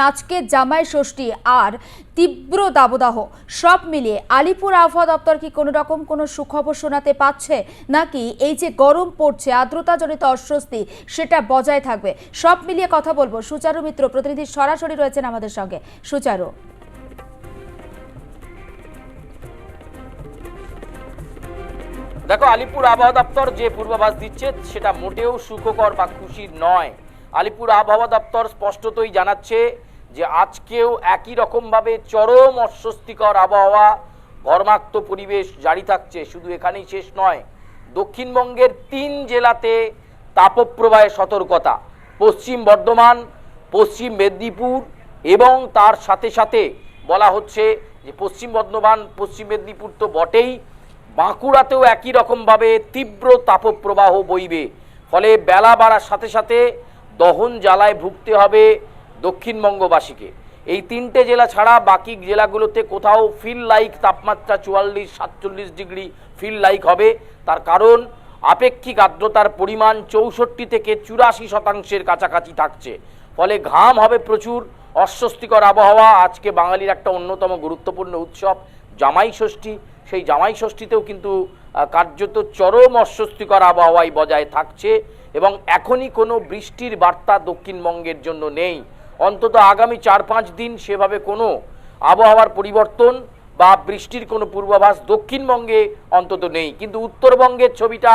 আজকে জামাই ষষ্ঠী আর তীব্র দাবদাহ। সব মিলিয়ে আলিপুর আবহাওয়া দপ্তর কি কোনো রকম কোনো সুখবর শোনাতে পাচ্ছে নাকি এই যে গরম পড়ছে, আর্দ্রতাজনিত অস্বস্তি, সেটা বজায় থাকবে? সব মিলিয়ে কথা বলব সুচারু মিত্র। প্রতিনিধি সরাসরি রয়েছেন আমাদের সঙ্গে। সুচারু। দেখো, আলিপুর আবহাওয়া দপ্তর যে পূর্বাভাস দিচ্ছে, সেটা মোটেও সুখকর বা খুশির নয়। আলিপুর আবহাওয়া দপ্তর স্পষ্টতই জানাচ্ছে যে আজকেও একই রকমভাবে চরম অস্বস্তিকর আবহাওয়া, ঘর্মাক্ত পরিবেশ জারি থাকছে। শুধু এখানেই শেষ নয়, দক্ষিণবঙ্গের তিন জেলাতে তাপপ্রবাহে সতর্কতা। পশ্চিম বর্ধমান, পশ্চিম মেদিনীপুর এবং তার সাথে সাথে বলা হচ্ছে যে পশ্চিম বর্ধমান, পশ্চিম মেদিনীপুর তো বটেই, বাঁকুড়াতেও একই রকমভাবে তীব্র তাপপ্রবাহ বইবে। ফলে বেলা বাড়ার সাথে সাথে দহন জ্বালায় ভুগতে হবে দক্ষিণবঙ্গবাসীকে। এই তিনটে জেলা ছাড়া বাকি জেলাগুলোতে কোথাও ফিল লাইক তাপমাত্রা চুয়াল্লিশ, সাতচল্লিশ ডিগ্রি ফিল লাইক হবে। তার কারণ, আপেক্ষিক আর্দ্রতার পরিমাণ চৌষট্টি থেকে চুরাশি শতাংশের কাছাকাছি থাকছে। ফলে ঘাম হবে প্রচুর, অস্বস্তিকর আবহাওয়া আজকে বাঙালির একটা অন্যতম গুরুত্বপূর্ণ উৎসব, জামাই ষষ্ঠী। সেই জামাই ষষ্ঠীতেও কিন্তু কার্যত চরম অস্বস্তিকর আবহাওয়াই বজায় থাকছে। এবং এখনই কোনো বৃষ্টির বার্তা দক্ষিণবঙ্গের জন্য নেই। অন্তত আগামী চার পাঁচ দিন সেভাবে কোনো আবহাওয়ার পরিবর্তন বা বৃষ্টির কোনো পূর্বাভাস দক্ষিণবঙ্গে অন্তত নেই। কিন্তু উত্তরবঙ্গের ছবিটা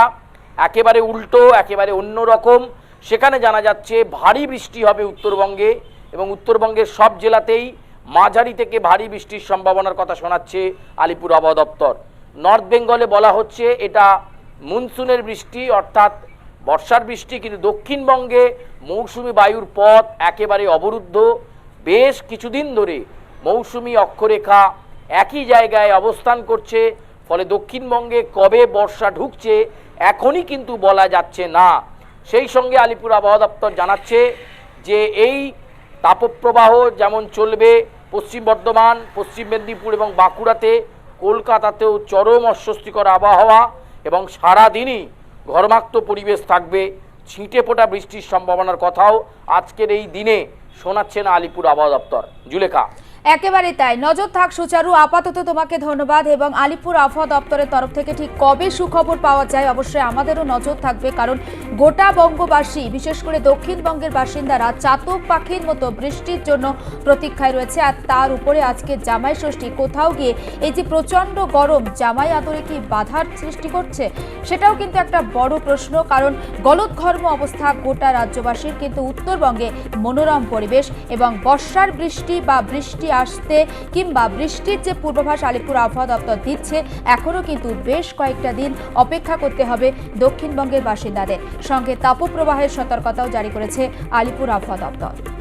একেবারে উল্টো, একেবারে অন্যরকম। সেখানে জানা যাচ্ছে, ভারী বৃষ্টি হবে উত্তরবঙ্গে এবং উত্তরবঙ্গের সব জেলাতেই মাঝারি থেকে ভারী বৃষ্টির সম্ভাবনার কথা শোনাচ্ছে আলিপুর আবহাওয়া দপ্তর। নর্থ বেঙ্গলে বলা হচ্ছে, এটা মনসুনের বৃষ্টি, অর্থাৎ বর্ষার বৃষ্টি কিন্তু দক্ষিণবঙ্গে মৌসুমি বায়ুর পথ একেবারে অবরুদ্ধ। বেশ কিছুদিন ধরে মৌসুমি অক্ষরেখা একই জায়গায় অবস্থান করছে, ফলে দক্ষিণবঙ্গে কবে বর্ষা ঢুকছে এখনই কিন্তু বলা যাচ্ছে না। সেই সঙ্গে আলিপুর আবহাওয়া দপ্তর জানাচ্ছে যে এই তাপপ্রবাহ যেমন চলবে পশ্চিম বর্ধমান, পশ্চিম মেদিনীপুর এবং বাঁকুড়াতে, কলকাতাতেও চরম অস্বস্তিকর আবহাওয়া এবং সারাদিনই ঘর্মাক্ত পরিবেশ থাকবে, ছিটে ফোটা বৃষ্টির সম্ভাবনার কথাও আজকের এই দিনে শোনাচ্ছেন আলিপুর আবহাওয়া দপ্তর। জুলেখা। একেবারে তাই। নজর থাক সুচারু, আপাতত তোমাকে ধন্যবাদ এবং আলিপুর আবহাওয়া দপ্তরের তরফ থেকে ঠিক কবে সুখবর পাওয়া যায় অবশ্যই আমাদেরও নজর থাকবে কারণ গোটা বঙ্গবাসী, বিশেষ করে দক্ষিণবঙ্গের বাসিন্দারা চাতক পাখির মতো বৃষ্টির জন্য প্রতীক্ষায় রয়েছে আর তার উপরে আজকে জামাই ষষ্ঠী। কোথাও গিয়ে এই যে প্রচণ্ড গরম, জামাই আদরে কি বাধার সৃষ্টি করছে? সেটাও কিন্তু একটা বড় প্রশ্ন, কারণ গলদঘর্ম অবস্থা গোটা রাজ্যবাসীর, কিন্তু উত্তরবঙ্গে মনোরম পরিবেশ এবং বর্ষার বৃষ্টি বা বৃষ্টি আসতে কিংবা বৃষ্টির যে পূর্বাভাস আলিপুর আবহাওয়া দপ্তর দিচ্ছে, এখনও কিন্তু বেশ কয়েকটা দিন অপেক্ষা করতে হবে দক্ষিণবঙ্গের বাসিন্দাদের। সঙ্গে তাপপ্রবাহের সতর্কতাও জারি করেছে আলিপুর আবহাওয়া দপ্তর।